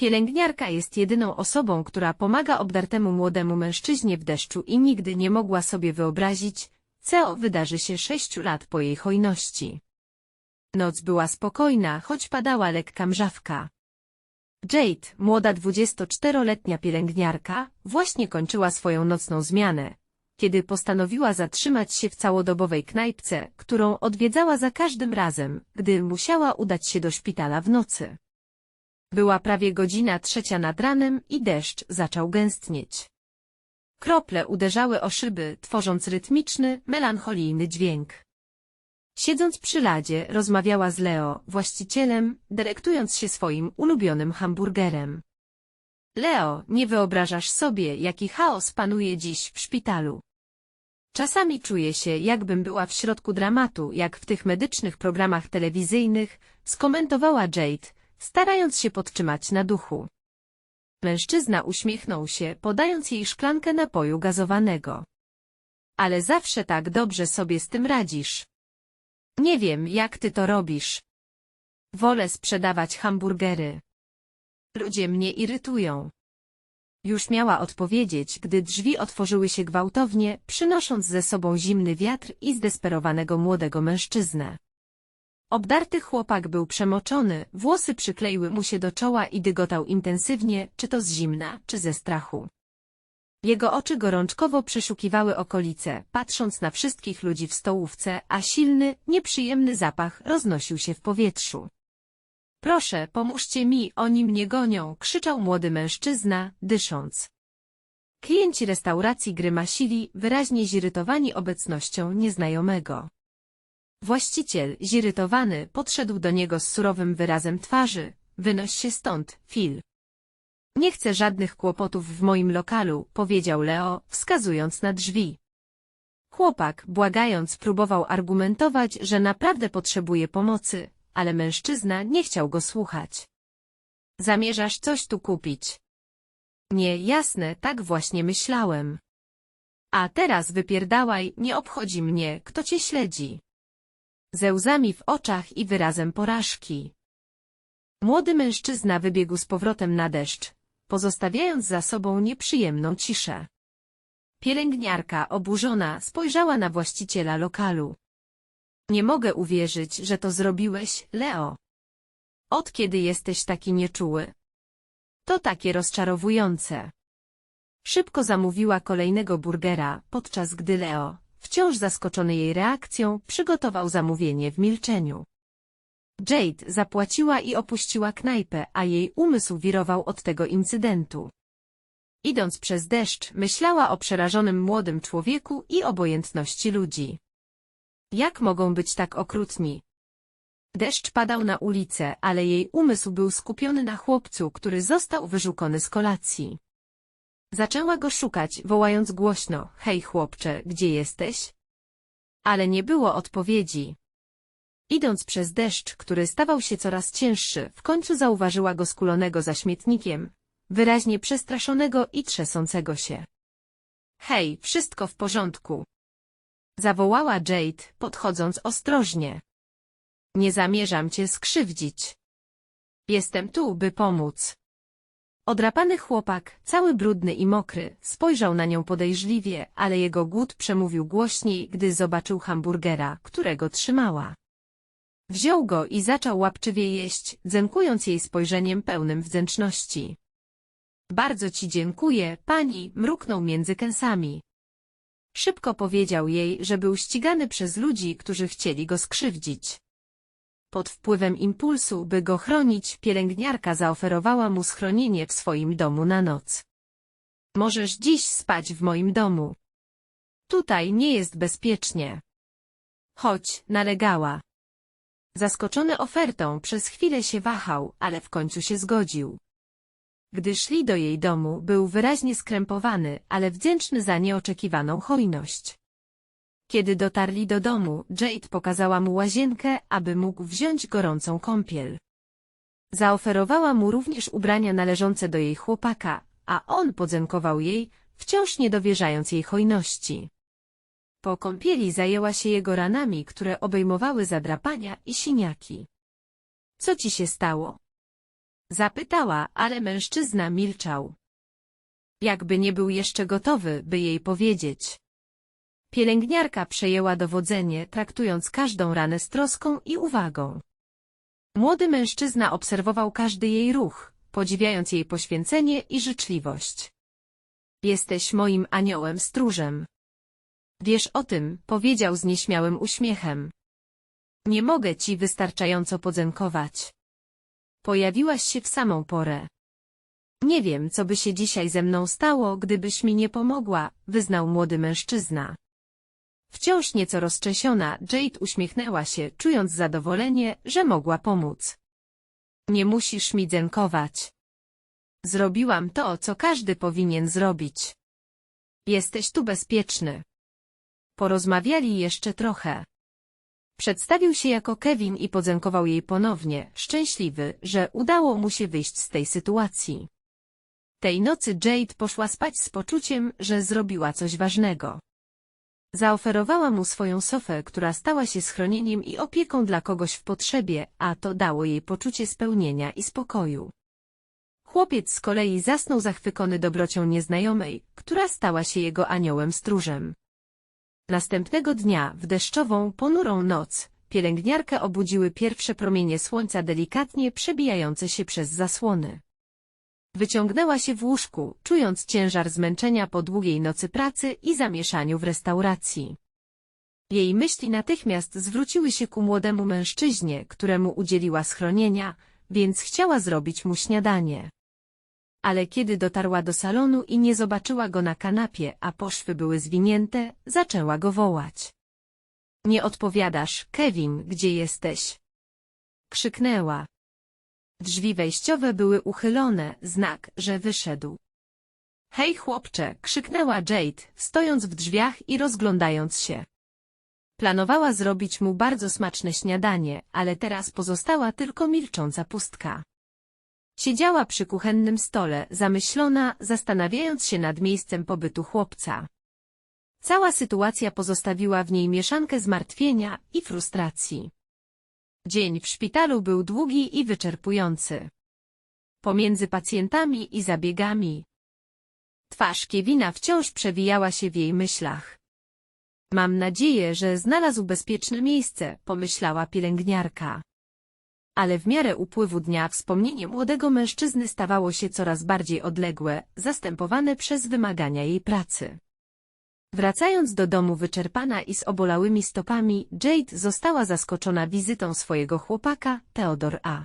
Pielęgniarka jest jedyną osobą, która pomaga obdartemu młodemu mężczyźnie w deszczu i nigdy nie mogła sobie wyobrazić, co wydarzy się sześciu lat po jej hojności. Noc była spokojna, choć padała lekka mrzawka. Jade, młoda 24-letnia pielęgniarka, właśnie kończyła swoją nocną zmianę, kiedy postanowiła zatrzymać się w całodobowej knajpce, którą odwiedzała za każdym razem, gdy musiała udać się do szpitala w nocy. Była prawie godzina trzecia nad ranem i deszcz zaczął gęstnieć. Krople uderzały o szyby, tworząc rytmiczny, melancholijny dźwięk. Siedząc przy ladzie, rozmawiała z Leo, właścicielem, dyrektując się swoim ulubionym hamburgerem. Leo, nie wyobrażasz sobie, jaki chaos panuje dziś w szpitalu. Czasami czuję się, jakbym była w środku dramatu, jak w tych medycznych programach telewizyjnych, skomentowała Jade, starając się podtrzymać na duchu. Mężczyzna uśmiechnął się, podając jej szklankę napoju gazowanego. Ale zawsze tak dobrze sobie z tym radzisz. Nie wiem, jak ty to robisz. Wolę sprzedawać hamburgery. Ludzie mnie irytują. Już miała odpowiedzieć, gdy drzwi otworzyły się gwałtownie, przynosząc ze sobą zimny wiatr i zdesperowanego młodego mężczyznę. Obdarty chłopak był przemoczony, włosy przykleiły mu się do czoła i dygotał intensywnie, czy to z zimna, czy ze strachu. Jego oczy gorączkowo przeszukiwały okolice, patrząc na wszystkich ludzi w stołówce, a silny, nieprzyjemny zapach roznosił się w powietrzu. Proszę, pomóżcie mi, oni mnie gonią, krzyczał młody mężczyzna, dysząc. Klienci restauracji grymasili, wyraźnie zirytowani obecnością nieznajomego. Właściciel, zirytowany, podszedł do niego z surowym wyrazem twarzy. Wynoś się stąd, Phil. Nie chcę żadnych kłopotów w moim lokalu, powiedział Leo, wskazując na drzwi. Chłopak, błagając, próbował argumentować, że naprawdę potrzebuje pomocy, ale mężczyzna nie chciał go słuchać. Zamierzasz coś tu kupić? Nie, jasne, tak właśnie myślałem. A teraz wypierdałaj, nie obchodzi mnie, kto cię śledzi. Ze łzami w oczach i wyrazem porażki. Młody mężczyzna wybiegł z powrotem na deszcz, pozostawiając za sobą nieprzyjemną ciszę. Pielęgniarka, oburzona, spojrzała na właściciela lokalu. Nie mogę uwierzyć, że to zrobiłeś, Leo. Od kiedy jesteś taki nieczuły? To takie rozczarowujące. Szybko zamówiła kolejnego burgera, podczas gdy Leo, wciąż zaskoczony jej reakcją, przygotował zamówienie w milczeniu. Jade zapłaciła i opuściła knajpę, a jej umysł wirował od tego incydentu. Idąc przez deszcz, myślała o przerażonym młodym człowieku i obojętności ludzi. Jak mogą być tak okrutni? Deszcz padał na ulicę, ale jej umysł był skupiony na chłopcu, który został wyrzucony z kolacji. Zaczęła go szukać, wołając głośno, hej chłopcze, gdzie jesteś? Ale nie było odpowiedzi. Idąc przez deszcz, który stawał się coraz cięższy, w końcu zauważyła go skulonego za śmietnikiem, wyraźnie przestraszonego i trzęsącego się. Hej, wszystko w porządku. Zawołała Jade, podchodząc ostrożnie. Nie zamierzam cię skrzywdzić. Jestem tu, by pomóc. Odrapany chłopak, cały brudny i mokry, spojrzał na nią podejrzliwie, ale jego głód przemówił głośniej, gdy zobaczył hamburgera, którego trzymała. Wziął go i zaczął łapczywie jeść, dzękując jej spojrzeniem pełnym wdzięczności. Bardzo ci dziękuję, pani, mruknął między kęsami. Szybko powiedział jej, że był ścigany przez ludzi, którzy chcieli go skrzywdzić. Pod wpływem impulsu, by go chronić, pielęgniarka zaoferowała mu schronienie w swoim domu na noc. Możesz dziś spać w moim domu. Tutaj nie jest bezpiecznie. Chodź, nalegała. Zaskoczony ofertą, przez chwilę się wahał, ale w końcu się zgodził. Gdy szli do jej domu, był wyraźnie skrępowany, ale wdzięczny za nieoczekiwaną hojność. Kiedy dotarli do domu, Jade pokazała mu łazienkę, aby mógł wziąć gorącą kąpiel. Zaoferowała mu również ubrania należące do jej chłopaka, a on podziękował jej, wciąż nie dowierzając jej hojności. Po kąpieli zajęła się jego ranami, które obejmowały zadrapania i siniaki. Co ci się stało? Zapytała, ale mężczyzna milczał. Jakby nie był jeszcze gotowy, by jej powiedzieć. Pielęgniarka przejęła dowodzenie, traktując każdą ranę z troską i uwagą. Młody mężczyzna obserwował każdy jej ruch, podziwiając jej poświęcenie i życzliwość. Jesteś moim aniołem stróżem. Wiesz o tym, powiedział z nieśmiałym uśmiechem. Nie mogę ci wystarczająco podziękować. Pojawiłaś się w samą porę. Nie wiem, co by się dzisiaj ze mną stało, gdybyś mi nie pomogła, wyznał młody mężczyzna. Wciąż nieco roztrzęsiona, Jade uśmiechnęła się, czując zadowolenie, że mogła pomóc. Nie musisz mi dziękować. Zrobiłam to, co każdy powinien zrobić. Jesteś tu bezpieczny. Porozmawiali jeszcze trochę. Przedstawił się jako Kevin i podziękował jej ponownie, szczęśliwy, że udało mu się wyjść z tej sytuacji. Tej nocy Jade poszła spać z poczuciem, że zrobiła coś ważnego. Zaoferowała mu swoją sofę, która stała się schronieniem i opieką dla kogoś w potrzebie, a to dało jej poczucie spełnienia i spokoju. Chłopiec z kolei zasnął zachwycony dobrocią nieznajomej, która stała się jego aniołem stróżem. Następnego dnia, w deszczową, ponurą noc, pielęgniarkę obudziły pierwsze promienie słońca delikatnie przebijające się przez zasłony. Wyciągnęła się w łóżku, czując ciężar zmęczenia po długiej nocy pracy i zamieszaniu w restauracji. Jej myśli natychmiast zwróciły się ku młodemu mężczyźnie, któremu udzieliła schronienia, więc chciała zrobić mu śniadanie. Ale kiedy dotarła do salonu i nie zobaczyła go na kanapie, a poszwy były zwinięte, zaczęła go wołać. Nie odpowiadasz, Kevin, gdzie jesteś? Krzyknęła. Drzwi wejściowe były uchylone, znak, że wyszedł. Hej chłopcze, krzyknęła Jade, stojąc w drzwiach i rozglądając się. Planowała zrobić mu bardzo smaczne śniadanie, ale teraz pozostała tylko milcząca pustka. Siedziała przy kuchennym stole, zamyślona, zastanawiając się nad miejscem pobytu chłopca. Cała sytuacja pozostawiła w niej mieszankę zmartwienia i frustracji. Dzień w szpitalu był długi i wyczerpujący. Pomiędzy pacjentami i zabiegami. Twarz Kiewina wciąż przewijała się w jej myślach. Mam nadzieję, że znalazł bezpieczne miejsce, pomyślała pielęgniarka. Ale w miarę upływu dnia wspomnienie młodego mężczyzny stawało się coraz bardziej odległe, zastępowane przez wymagania jej pracy. Wracając do domu wyczerpana i z obolałymi stopami, Jade została zaskoczona wizytą swojego chłopaka, Theodor A.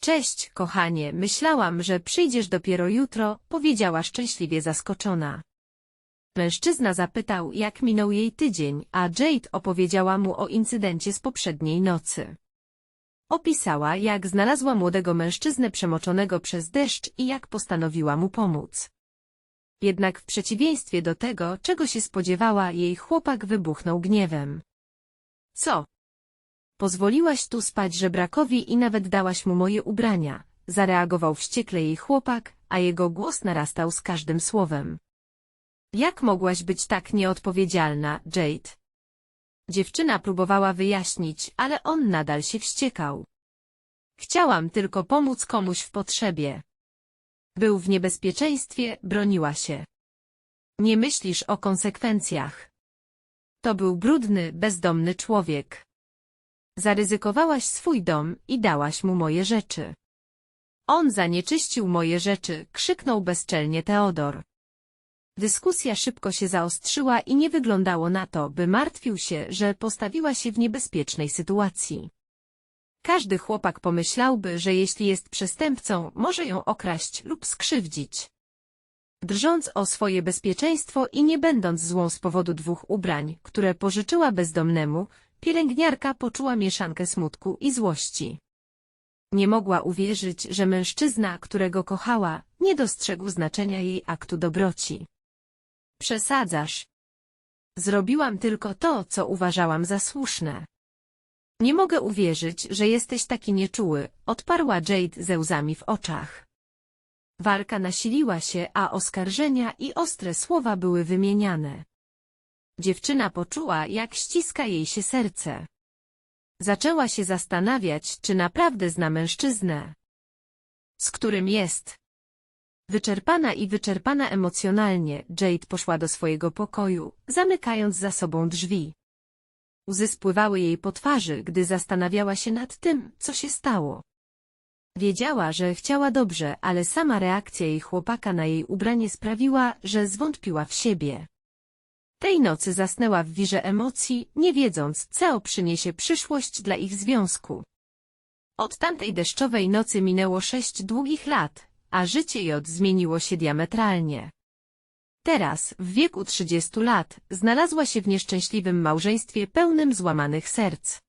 Cześć, kochanie, myślałam, że przyjdziesz dopiero jutro, powiedziała szczęśliwie zaskoczona. Mężczyzna zapytał, jak minął jej tydzień, a Jade opowiedziała mu o incydencie z poprzedniej nocy. Opisała, jak znalazła młodego mężczyznę przemoczonego przez deszcz i jak postanowiła mu pomóc. Jednak w przeciwieństwie do tego, czego się spodziewała, jej chłopak wybuchnął gniewem. Co? Pozwoliłaś tu spać żebrakowi i nawet dałaś mu moje ubrania, zareagował wściekle jej chłopak, a jego głos narastał z każdym słowem. Jak mogłaś być tak nieodpowiedzialna, Jade? Dziewczyna próbowała wyjaśnić, ale on nadal się wściekał. Chciałam tylko pomóc komuś w potrzebie. Był w niebezpieczeństwie, broniła się. Nie myślisz o konsekwencjach. To był brudny, bezdomny człowiek. Zaryzykowałaś swój dom i dałaś mu moje rzeczy. On zanieczyścił moje rzeczy, krzyknął bezczelnie Teodor. Dyskusja szybko się zaostrzyła i nie wyglądało na to, by martwił się, że postawiła się w niebezpiecznej sytuacji. Każdy chłopak pomyślałby, że jeśli jest przestępcą, może ją okraść lub skrzywdzić. Drżąc o swoje bezpieczeństwo i nie będąc złą z powodu dwóch ubrań, które pożyczyła bezdomnemu, pielęgniarka poczuła mieszankę smutku i złości. Nie mogła uwierzyć, że mężczyzna, którego kochała, nie dostrzegł znaczenia jej aktu dobroci. Przesadzasz. Zrobiłam tylko to, co uważałam za słuszne. Nie mogę uwierzyć, że jesteś taki nieczuły, odparła Jade ze łzami w oczach. Walka nasiliła się, a oskarżenia i ostre słowa były wymieniane. Dziewczyna poczuła, jak ściska jej się serce. Zaczęła się zastanawiać, czy naprawdę zna mężczyznę. z którym jest. Wyczerpana i wyczerpana emocjonalnie, Jade poszła do swojego pokoju, zamykając za sobą drzwi. Łzy spływały jej po twarzy, gdy zastanawiała się nad tym, co się stało. Wiedziała, że chciała dobrze, ale sama reakcja jej chłopaka na jej ubranie sprawiła, że zwątpiła w siebie. Tej nocy zasnęła w wirze emocji, nie wiedząc, co przyniesie przyszłość dla ich związku. Od tamtej deszczowej nocy minęło sześć długich lat, a życie J zmieniło się diametralnie. Teraz, w wieku 30 lat, znalazła się w nieszczęśliwym małżeństwie pełnym złamanych serc.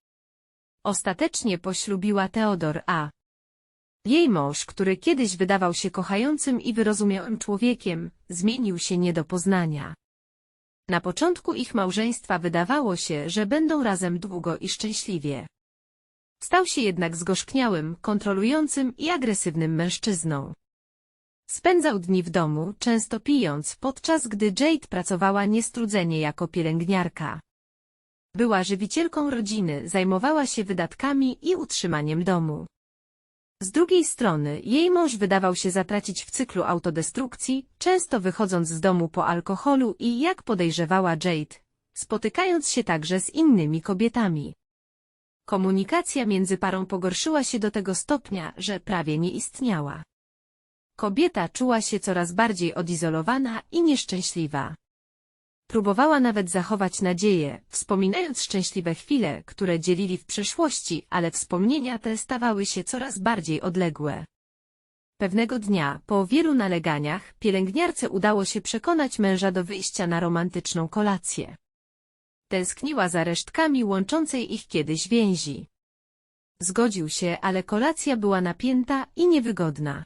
Ostatecznie poślubiła Teodor A. Jej mąż, który kiedyś wydawał się kochającym i wyrozumiałym człowiekiem, zmienił się nie do poznania. Na początku ich małżeństwa wydawało się, że będą razem długo i szczęśliwie. Stał się jednak zgorzkniałym, kontrolującym i agresywnym mężczyzną. Spędzał dni w domu, często pijąc, podczas gdy Jade pracowała niestrudzenie jako pielęgniarka. Była żywicielką rodziny, zajmowała się wydatkami i utrzymaniem domu. Z drugiej strony, jej mąż wydawał się zatracić w cyklu autodestrukcji, często wychodząc z domu po alkoholu i, jak podejrzewała Jade, spotykając się także z innymi kobietami. Komunikacja między parą pogorszyła się do tego stopnia, że prawie nie istniała. Kobieta czuła się coraz bardziej odizolowana i nieszczęśliwa. Próbowała nawet zachować nadzieję, wspominając szczęśliwe chwile, które dzielili w przeszłości, ale wspomnienia te stawały się coraz bardziej odległe. Pewnego dnia, po wielu naleganiach, pielęgniarce udało się przekonać męża do wyjścia na romantyczną kolację. Tęskniła za resztkami łączącej ich kiedyś więzi. Zgodził się, ale kolacja była napięta i niewygodna.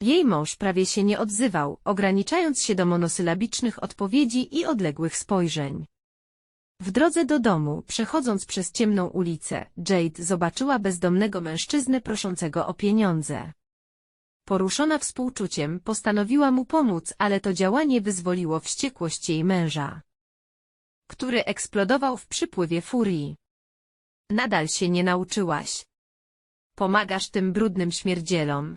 Jej mąż prawie się nie odzywał, ograniczając się do monosylabicznych odpowiedzi i odległych spojrzeń. W drodze do domu, przechodząc przez ciemną ulicę, Jade zobaczyła bezdomnego mężczyznę proszącego o pieniądze. Poruszona współczuciem, postanowiła mu pomóc, ale to działanie wyzwoliło wściekłość jej męża, który eksplodował w przypływie furii. Nadal się nie nauczyłaś. Pomagasz tym brudnym śmierdzielom.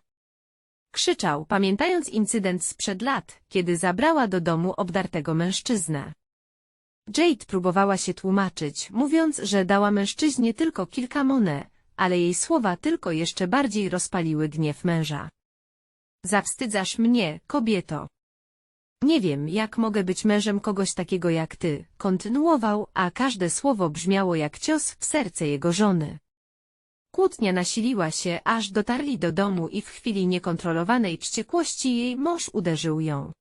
Krzyczał, pamiętając incydent sprzed lat, kiedy zabrała do domu obdartego mężczyznę. Jade próbowała się tłumaczyć, mówiąc, że dała mężczyźnie tylko kilka monet, ale jej słowa tylko jeszcze bardziej rozpaliły gniew męża. Zawstydzasz mnie, kobieto. Nie wiem, jak mogę być mężem kogoś takiego jak ty, kontynuował, a każde słowo brzmiało jak cios w serce jego żony. Kłótnia nasiliła się, aż dotarli do domu i w chwili niekontrolowanej wściekłości jej mąż uderzył ją.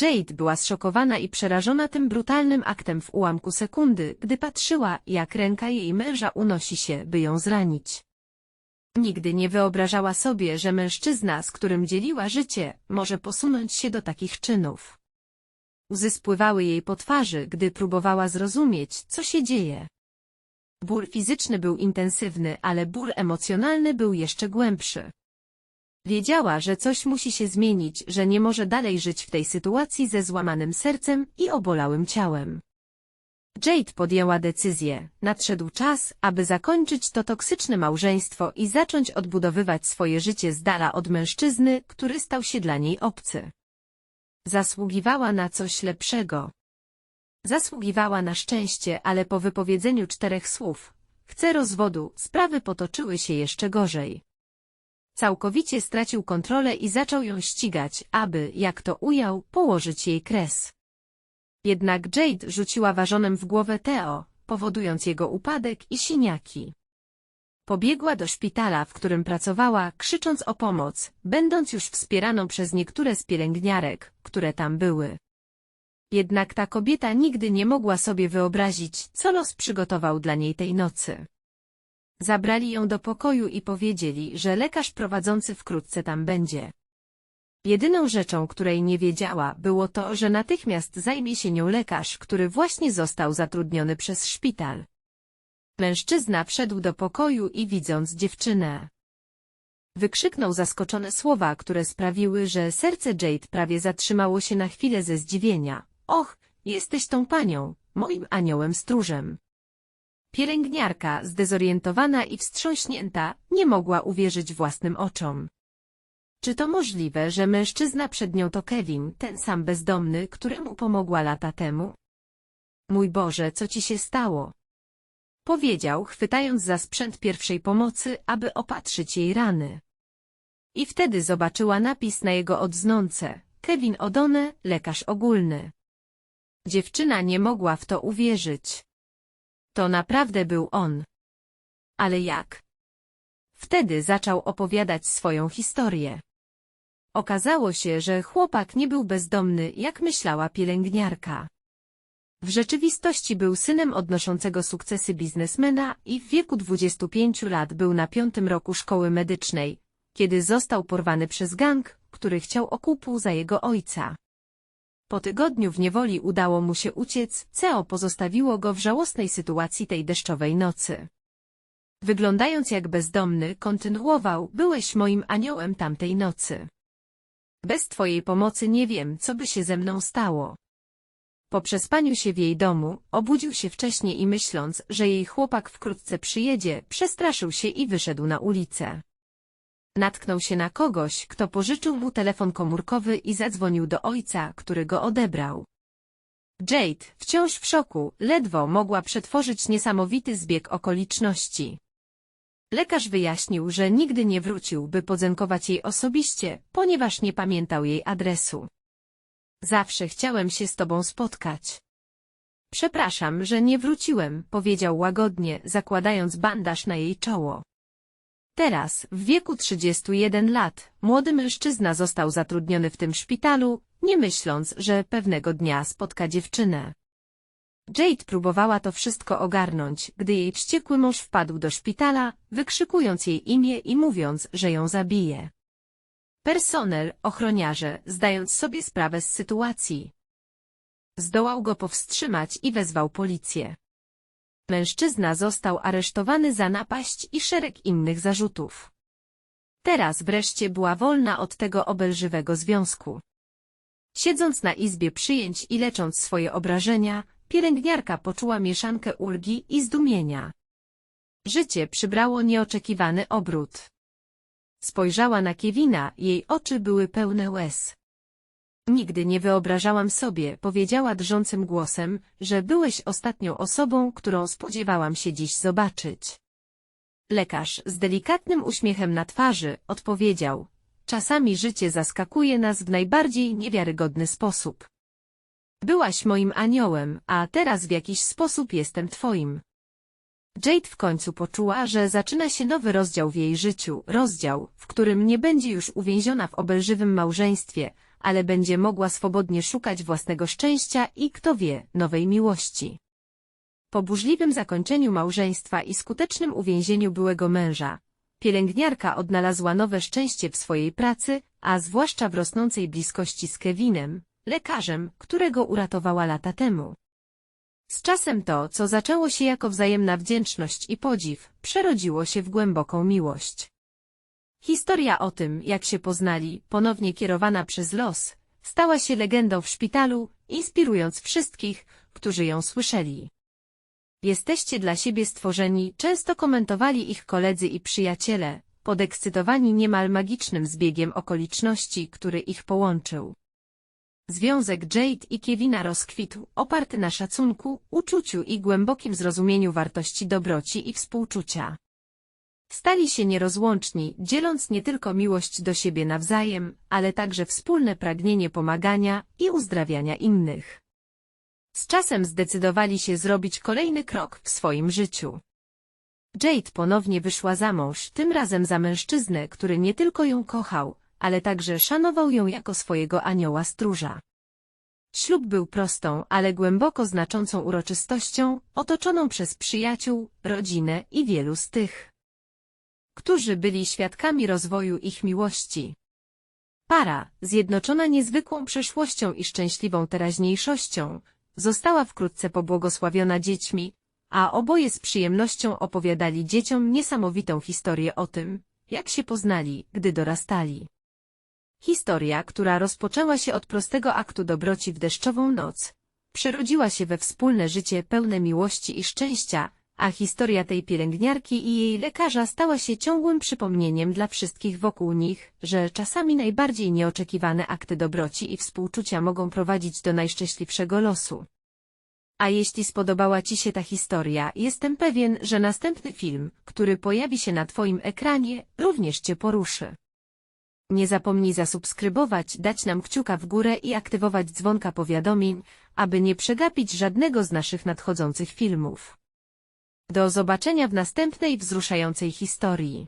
Jade była zszokowana i przerażona tym brutalnym aktem w ułamku sekundy, gdy patrzyła, jak ręka jej męża unosi się, by ją zranić. Nigdy nie wyobrażała sobie, że mężczyzna, z którym dzieliła życie, może posunąć się do takich czynów. Łzy spływały jej po twarzy, gdy próbowała zrozumieć, co się dzieje. Ból fizyczny był intensywny, ale ból emocjonalny był jeszcze głębszy. Wiedziała, że coś musi się zmienić, że nie może dalej żyć w tej sytuacji ze złamanym sercem i obolałym ciałem. Jade podjęła decyzję. Nadszedł czas, aby zakończyć to toksyczne małżeństwo i zacząć odbudowywać swoje życie z dala od mężczyzny, który stał się dla niej obcy. Zasługiwała na coś lepszego. Zasługiwała na szczęście, ale po wypowiedzeniu czterech słów chcę rozwodu, sprawy potoczyły się jeszcze gorzej. Całkowicie stracił kontrolę i zaczął ją ścigać, aby, jak to ujął, położyć jej kres. Jednak Jade rzuciła ważonem w głowę Theo, powodując jego upadek i siniaki. Pobiegła do szpitala, w którym pracowała, krzycząc o pomoc, będąc już wspieraną przez niektóre z pielęgniarek, które tam były. Jednak ta kobieta nigdy nie mogła sobie wyobrazić, co los przygotował dla niej tej nocy. Zabrali ją do pokoju i powiedzieli, że lekarz prowadzący wkrótce tam będzie. Jedyną rzeczą, której nie wiedziała, było to, że natychmiast zajmie się nią lekarz, który właśnie został zatrudniony przez szpital. Mężczyzna wszedł do pokoju i widząc dziewczynę, wykrzyknął zaskoczone słowa, które sprawiły, że serce Jade prawie zatrzymało się na chwilę ze zdziwienia. Och, jesteś tą panią, moim aniołem stróżem. Pielęgniarka, zdezorientowana i wstrząśnięta, nie mogła uwierzyć własnym oczom. Czy to możliwe, że mężczyzna przed nią to Kevin, ten sam bezdomny, któremu pomogła lata temu? Mój Boże, co ci się stało? Powiedział, chwytając za sprzęt pierwszej pomocy, aby opatrzyć jej rany. I wtedy zobaczyła napis na jego odznące. Kevin Odone, lekarz ogólny. Dziewczyna nie mogła w to uwierzyć. To naprawdę był on. Ale jak? Wtedy zaczął opowiadać swoją historię. Okazało się, że chłopak nie był bezdomny, jak myślała pielęgniarka. W rzeczywistości był synem odnoszącego sukcesy biznesmena i w wieku 25 lat był na piątym roku szkoły medycznej, kiedy został porwany przez gang, który chciał okupu za jego ojca. Po tygodniu w niewoli udało mu się uciec, CEO pozostawiło go w żałosnej sytuacji tej deszczowej nocy. Wyglądając jak bezdomny, kontynuował, byłeś moim aniołem tamtej nocy. Bez twojej pomocy nie wiem, co by się ze mną stało. Po przespaniu się w jej domu, obudził się wcześniej i myśląc, że jej chłopak wkrótce przyjedzie, przestraszył się i wyszedł na ulicę. Natknął się na kogoś, kto pożyczył mu telefon komórkowy i zadzwonił do ojca, który go odebrał. Jade, wciąż w szoku, ledwo mogła przetworzyć niesamowity zbieg okoliczności. Lekarz wyjaśnił, że nigdy nie wrócił, by podzenkować jej osobiście, ponieważ nie pamiętał jej adresu. Zawsze chciałem się z tobą spotkać. Przepraszam, że nie wróciłem, powiedział łagodnie, zakładając bandaż na jej czoło. Teraz, w wieku 31 lat, młody mężczyzna został zatrudniony w tym szpitalu, nie myśląc, że pewnego dnia spotka dziewczynę. Jade próbowała to wszystko ogarnąć, gdy jej wściekły mąż wpadł do szpitala, wykrzykując jej imię i mówiąc, że ją zabije. Personel, ochroniarze, zdając sobie sprawę z sytuacji. Zdołał go powstrzymać i wezwał policję. Mężczyzna został aresztowany za napaść i szereg innych zarzutów. Teraz wreszcie była wolna od tego obelżywego związku. Siedząc na izbie przyjęć i lecząc swoje obrażenia, pielęgniarka poczuła mieszankę ulgi i zdumienia. Życie przybrało nieoczekiwany obrót. Spojrzała na Kevina, jej oczy były pełne łez. Nigdy nie wyobrażałam sobie, powiedziała drżącym głosem, że byłeś ostatnią osobą, którą spodziewałam się dziś zobaczyć. Lekarz z delikatnym uśmiechem na twarzy odpowiedział, czasami życie zaskakuje nas w najbardziej niewiarygodny sposób. Byłaś moim aniołem, a teraz w jakiś sposób jestem twoim. Jade w końcu poczuła, że zaczyna się nowy rozdział w jej życiu, rozdział, w którym nie będzie już uwięziona w obelżywym małżeństwie, ale będzie mogła swobodnie szukać własnego szczęścia i, kto wie, nowej miłości. Po burzliwym zakończeniu małżeństwa i skutecznym uwięzieniu byłego męża, pielęgniarka odnalazła nowe szczęście w swojej pracy, a zwłaszcza w rosnącej bliskości z Kevinem, lekarzem, którego uratowała lata temu. Z czasem to, co zaczęło się jako wzajemna wdzięczność i podziw, przerodziło się w głęboką miłość. Historia o tym, jak się poznali, ponownie kierowana przez los, stała się legendą w szpitalu, inspirując wszystkich, którzy ją słyszeli. Jesteście dla siebie stworzeni, często komentowali ich koledzy i przyjaciele, podekscytowani niemal magicznym zbiegiem okoliczności, który ich połączył. Związek Jade i Kevina rozkwitł, oparty na szacunku, uczuciu i głębokim zrozumieniu wartości dobroci i współczucia. Stali się nierozłączni, dzieląc nie tylko miłość do siebie nawzajem, ale także wspólne pragnienie pomagania i uzdrawiania innych. Z czasem zdecydowali się zrobić kolejny krok w swoim życiu. Jade ponownie wyszła za mąż, tym razem za mężczyznę, który nie tylko ją kochał, ale także szanował ją jako swojego anioła stróża. Ślub był prostą, ale głęboko znaczącą uroczystością, otoczoną przez przyjaciół, rodzinę i wielu z tych, którzy byli świadkami rozwoju ich miłości. Para, zjednoczona niezwykłą przeszłością i szczęśliwą teraźniejszością, została wkrótce pobłogosławiona dziećmi, a oboje z przyjemnością opowiadali dzieciom niesamowitą historię o tym, jak się poznali, gdy dorastali. Historia, która rozpoczęła się od prostego aktu dobroci w deszczową noc, przerodziła się we wspólne życie pełne miłości i szczęścia, A historia tej pielęgniarki i jej lekarza stała się ciągłym przypomnieniem dla wszystkich wokół nich, że czasami najbardziej nieoczekiwane akty dobroci i współczucia mogą prowadzić do najszczęśliwszego losu. A jeśli spodobała Ci się ta historia, jestem pewien, że następny film, który pojawi się na Twoim ekranie, również Cię poruszy. Nie zapomnij zasubskrybować, dać nam kciuka w górę i aktywować dzwonka powiadomień, aby nie przegapić żadnego z naszych nadchodzących filmów. Do zobaczenia w następnej wzruszającej historii.